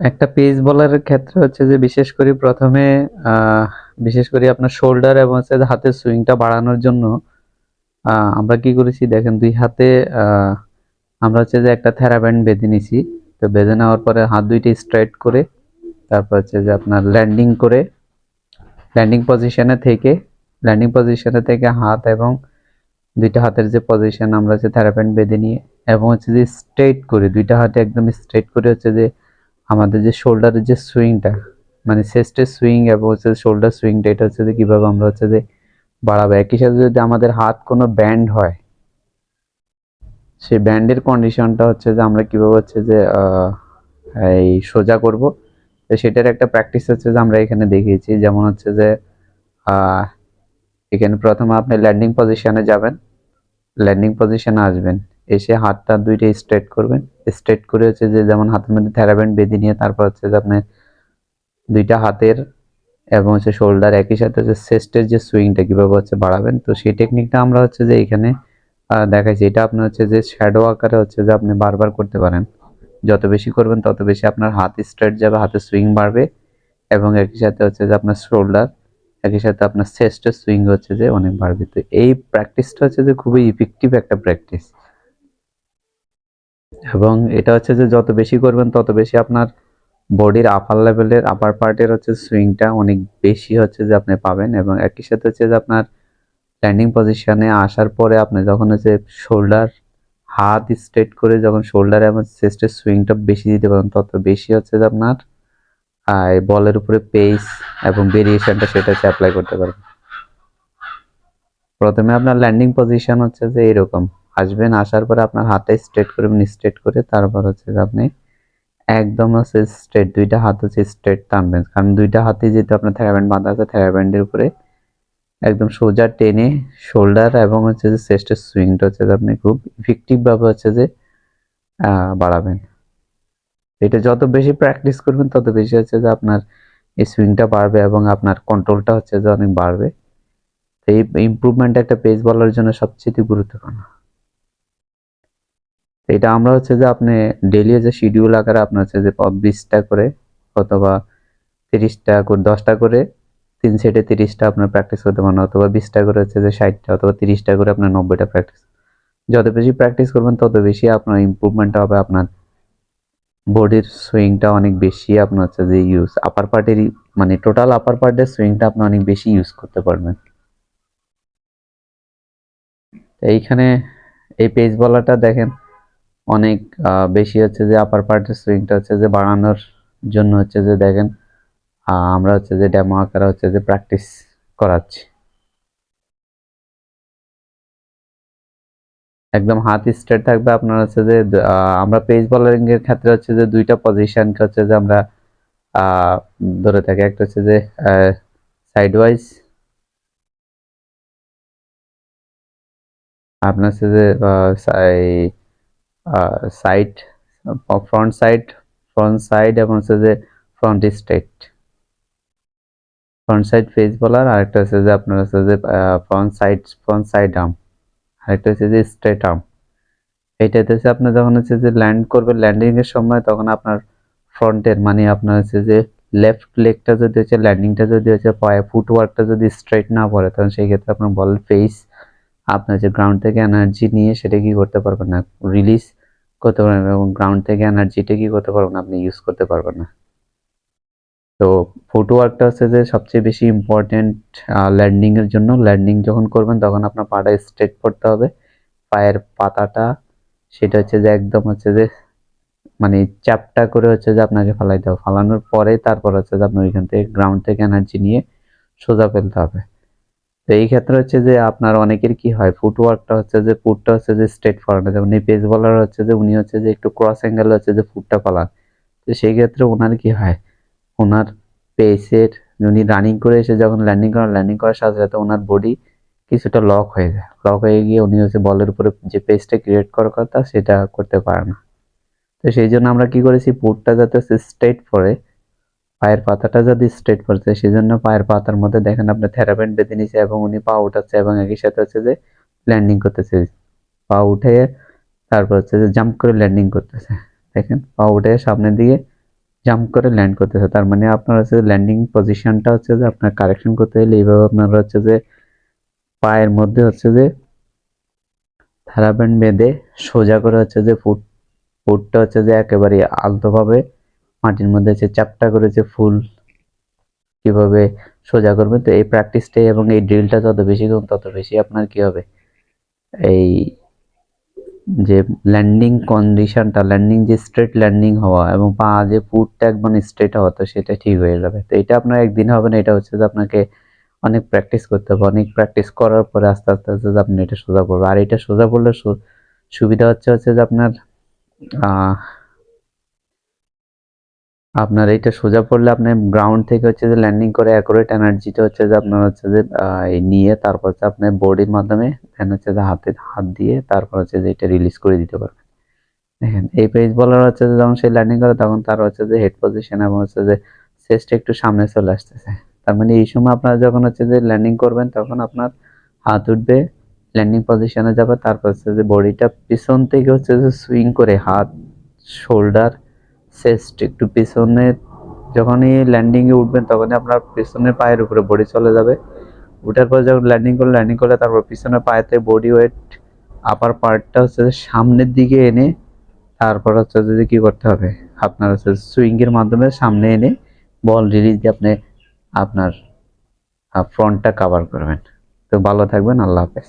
একটা পেস বলারের ক্ষেত্রে হচ্ছে যে বিশেষ করে প্রথমে বিশেষ করে আপনার শোল্ডার এবং হচ্ছে হাতের সুইংটা বাড়ানোর জন্য আমরা কি করেছি দেখেন, দুই হাতে আমরা হচ্ছে যে একটা থেরাব্যান্ড বেঁধে নিছি। তো বেঁধে নেওয়ার পরে হাত দুইটি স্ট্রেট করে, তারপর হচ্ছে যে আপনার ল্যান্ডিং করে ল্যান্ডিং পজিশনে থেকে ল্যান্ডিং পজিশনে থেকে হাত এবং দুইটা হাতের যে পজিশন আমরা হচ্ছে থেরাব্যান্ড বেঁধে নিয়ে, এবং হচ্ছে যে স্ট্রেট করে, দুইটা হাতে একদম স্ট্রেট করে হচ্ছে যে আমাদের যে শোল্ডারের যে সুইংটা মানে চেস্টের সুইং এবং হচ্ছে শোল্ডার সুইংটা এটা হচ্ছে যে কীভাবে আমরা হচ্ছে যে বাড়াবো। একই সাথে যদি আমাদের হাত কোনো ব্যান্ড হয়, সেই ব্যান্ডের কন্ডিশনটা হচ্ছে যে আমরা কীভাবে হচ্ছে যে এই সোজা করব। তো সেটার একটা প্র্যাকটিস হচ্ছে যে আমরা এখানে দেখিয়েছি। যেমন হচ্ছে যে এখানে প্রথমে আপনি ল্যান্ডিং পজিশনে যাবেন। ল্যান্ডিং পজিশনে আসবেন। এসে হাতটা দুইটা স্ট্রেট করবেন। স্ট্রেট করে হচ্ছে যে যেমন হাতের মধ্যে থেরাব্যান্ড বেঁধে নিয়ে তারপর হচ্ছে যে আপনি দুইটা হাতের এবং হচ্ছে শোল্ডার একই সাথে হচ্ছে চেস্টের যে সুইংটা কীভাবে হচ্ছে বাড়াবেন, তো সেই টেকনিকটা আমরা হচ্ছে যে এখানে দেখাইছি। এটা আপনি হচ্ছে যে শ্যাডো আকারে হচ্ছে যে আপনি বারবার করতে পারেন। যত বেশি করবেন তত বেশি আপনার হাত স্ট্রেট যাবে, হাতের সুইং বাড়বে এবং একই সাথে হচ্ছে যে আপনার শোল্ডার একই সাথে আপনার চেস্টের সুইং হচ্ছে যে অনেক বাড়বে। তো এই প্র্যাকটিসটা হচ্ছে যে খুবই ইফেক্টিভ একটা প্র্যাকটিস এবং এটা হচ্ছে যে যত বেশি করবেন, তত বেশি আপনার বডির আপার লেভেলের আপার পার্টের হচ্ছে সুইংটা অনেক বেশি হচ্ছে যে আপনি পাবেন এবং একই সাথে হচ্ছে যে আপনার ল্যান্ডিং পজিশনে আসার পরে আপনি যখন হচ্ছে শোল্ডার হাত স্ট্রেট করে যখন শোল্ডার এবং চেস্টের সুইংটা বেশি দিতে পারেন তত বেশি হচ্ছে যে আপনার বলের উপরে পেস এবং ভেরিয়েশনটা সেটা হচ্ছে অ্যাপ্লাই করতে পারবেন। প্রথমে আপনার ল্যান্ডিং পজিশন হচ্ছে যে এরকম। আসবেন, আসার পরে আপনার হাতে স্ট্রেট করবেন স্ট্রেট করে তারপর হচ্ছে যে আপনি একদম হচ্ছে স্ট্রেট দুইটা হাত হচ্ছে স্ট্রেট টানবেন কারণ দুইটা হাতে যেহেতু আপনার থেরাব্যান্ড বাঁধা আছে থেরাব্যান্ডের উপরে একদম সোজা টেনে শোল্ডার এবং হচ্ছে যে চেস্টের সুইংটা হচ্ছে যে আপনি খুব ইফেক্টিভ ভাবে হচ্ছে যে বাড়াবেন। এটা যত বেশি প্র্যাকটিস করবেন, তত বেশি হচ্ছে যে আপনার এই সুইংটা বাড়বে এবং আপনার কন্ট্রোলটা হচ্ছে যে অনেক বাড়বে। তো এই ইমপ্রুভমেন্ট একটা পেস বলার জন্য সবচেয়ে গুরুত্বপূর্ণ। এটা আমরা হচ্ছে যে আপনি ডেলি যে শিডিউল আকারে আপনার হচ্ছে যে বিশটা করে অথবা তিরিশটা করে দশটা করে তিন সেটে তিরিশটা আপনার প্র্যাকটিস করতে পারেন, অথবা বিশটা করে হচ্ছে যে ষাটটা অথবা তিরিশটা করে আপনার নব্বইটা প্র্যাকটিস যত বেশি প্র্যাকটিস করবেন, তত বেশি আপনার ইমপ্রুভমেন্ট হবে, আপনার বডির সুইংটা অনেক বেশি আপনার হচ্ছে যে ইউজ আপার পার্টের মানে টোটাল আপার পার্টের সুইংটা আপনি অনেক বেশি ইউজ করতে পারবেন। এইখানে এই পেজ বলাটা দেখেন অনেক বেশি হচ্ছে যে আপার পার্টের সুইংটা হচ্ছে যে বাড়ানোর জন্য হচ্ছে যে দেখেন আমরা হচ্ছে যে ডেমো আকারে হচ্ছে যে প্র্যাকটিস করাচ্ছি। একদম হাত স্ট্রেট থাকবে আপনার হচ্ছে যে আমরা পেজ বোলারিং এর ক্ষেত্রে হচ্ছে যে দুইটা পজিশনকে হচ্ছে যে আমরা ধরে থাকি, একটা হচ্ছে যে সাইড ওয়াইজ আপনার হচ্ছে যে side front side front side এবং হচ্ছে যে front straight front side face বলার, আরেকটা হচ্ছে যে আপনার হচ্ছে যে front side front side arm আরেকটা হচ্ছে যে স্ট্রেট আর্ম এইটাতে হচ্ছে আপনি যখন হচ্ছে যে ল্যান্ড করবেন ল্যান্ডিং এর সময় তখন আপনার ফ্রন্টের মানে আপনার হচ্ছে যে লেফট লেগটা যদি হচ্ছে ল্যান্ডিংটা যদি হচ্ছে, পায়ে ফুটওয়ার্কটা যদি স্ট্রেট না পড়ে, তখন সেই ক্ষেত্রে আপনার বল ফেস আপনার যে গ্রাউন্ড থেকে এনার্জি নিয়ে সেটা কি করতে পারবেন না? রিলিজ করতে পারবেন এবং গ্রাউন্ড থেকে এনার্জিটা কি করতে পারবেন আপনি ইউজ করতে পারবেন না। তো ফুটওয়ার্কটা হচ্ছে যে সবচেয়ে বেশি ইম্পর্টেন্ট ল্যান্ডিংয়ের জন্য। ল্যান্ডিং যখন করবেন তখন আপনার পাটা স্ট্রেট করতে হবে। পায়ের পাতাটা, সেটা হচ্ছে যে একদম হচ্ছে যে মানে চ্যাপটা করে হচ্ছে যে আপনাকে ফালাইতে হবে। ফালানোর পরে তারপর হচ্ছে যে আপনার ওইখান থেকে গ্রাউন্ড থেকে এনার্জি নিয়ে সোজা ফেলতে হবে। তো এই ক্ষেত্রে হচ্ছে যে আপনার অনেকের কি হয় ফুটওয়ার্কটা হচ্ছে যে ফুটটা হচ্ছে যে স্ট্রেট ফরওয়ার্ড যেমন এই পেস বলার হচ্ছে যে, উনি হচ্ছে যে একটু ক্রস অ্যাঙ্গেল হচ্ছে যে ফুটটা ফলান তো সেই ক্ষেত্রে ওনার কি হয় ওনার পেসের উনি রানিং করে এসে যখন ল্যান্ডিং করেন ল্যান্ডিং করার সাথে সাথে ওনার বডি কিছুটা লক হয়ে যায়। লক হয়ে গিয়ে উনি হচ্ছে বলের উপরে যে পেসটা ক্রিয়েট করার কথা, সেটা করতে পারে না। তো সেই জন্য আমরা কি করেছি, পুটটা যাতে হচ্ছে স্ট্রেট পড়ে পায়ের পাতাটা যদি স্ট্রেট পড়ছে সেই জন্য পায়ের পাতার মধ্যে দেখেন আপনি থেরাপেন্ট বেঁধে নিছে এবং উনি পা উঠাচ্ছে এবং একই সাথে হচ্ছে যে ল্যান্ডিং করতেছে। পা উঠে তারপর হচ্ছে যে জাম্প করে ল্যান্ডিং করতেছে। দেখেন, পা উঠে সামনের দিকে জাম্প করে ল্যান্ড করতেছে। তার মানে আপনার হচ্ছে ল্যান্ডিং পজিশনটা হচ্ছে যে আপনার কারেকশন করতে হলে এইভাবে আপনার হচ্ছে যে পায়ের মধ্যে হচ্ছে যে থারাব্যান্ড বেঁধে সোজা করে হচ্ছে যে ফুট ফুটটা হচ্ছে যে একেবারে আলতোভাবে মাটির মধ্যে হচ্ছে চ্যাপটা করেছে ফুল। কীভাবে সোজা করবেন তো এই প্র্যাকটিসটাই এবং এই ড্রিলটা যত বেশি করুন, তত বেশি আপনার কি হবে? এই যে ল্যান্ডিং কন্ডিশনটা ল্যান্ডিং যে স্ট্রেট ল্যান্ডিং হওয়া এবং পা যে ফুটটা একদম স্ট্রেট হওয়া, তো সেটা ঠিক হয়ে যাবে। তো এটা আপনার একদিন হবে না, এটা হচ্ছে যে আপনাকে অনেক প্র্যাকটিস করতে হবে। অনেক প্র্যাকটিস করার পরে আস্তে আস্তে আস্তে যে আপনি এটা সোজা করবেন। আর এটা সোজা সু- সুবিধা হচ্ছে হচ্ছে যে আপনার আপনার এইটা সোজা পড়লে আপনি গ্রাউন্ড থেকে হচ্ছে যে ল্যান্ডিং করে অ্যাকুরেট এনার্জিটা হচ্ছে যে আপনার হচ্ছে যে নিয়ে তারপর হচ্ছে আপনি বডির মাধ্যমে দেন হচ্ছে যে হাতে হাত দিয়ে তারপর হচ্ছে যে এটা রিলিজ করে দিতে পারবেন দেখেন এই পেজ বলার হচ্ছে যে যখন সে ল্যান্ডিং করে তখন তার হচ্ছে যে হেড পজিশন এবং হচ্ছে যে চেস্ট একটু সামনে চলে আসতেছে তার মানে এই সময় আপনারা যখন হচ্ছে যে ল্যান্ডিং করবেন তখন আপনার হাত উঠবে ল্যান্ডিং পজিশনে যাবে তারপর হচ্ছে যে বডিটা পিছন থেকে হচ্ছে যে সুইং করে হাত শোল্ডার চেস্ট একটু পিছনে, যখনই ল্যান্ডিংয়ে উঠবেন তখনই আপনার পিছনের পায়ের উপরে বডি চলে যাবে। উঠার পর যখন ল্যান্ডিং করলে ল্যান্ডিং করলে তারপর পিছনের পায়েতে বডি ওয়েট আপার পার্টটা হচ্ছে সামনের দিকে এনে, তারপর হচ্ছে যে কি করতে হবে? আপনার হচ্ছে সুইং এর মাধ্যমে সামনে এনে বল রিলিজ দিয়ে আপনি আপনার ফ্রন্টটা কভার করবেন। তো ভালো থাকবেন, আল্লাহ হাফেজ।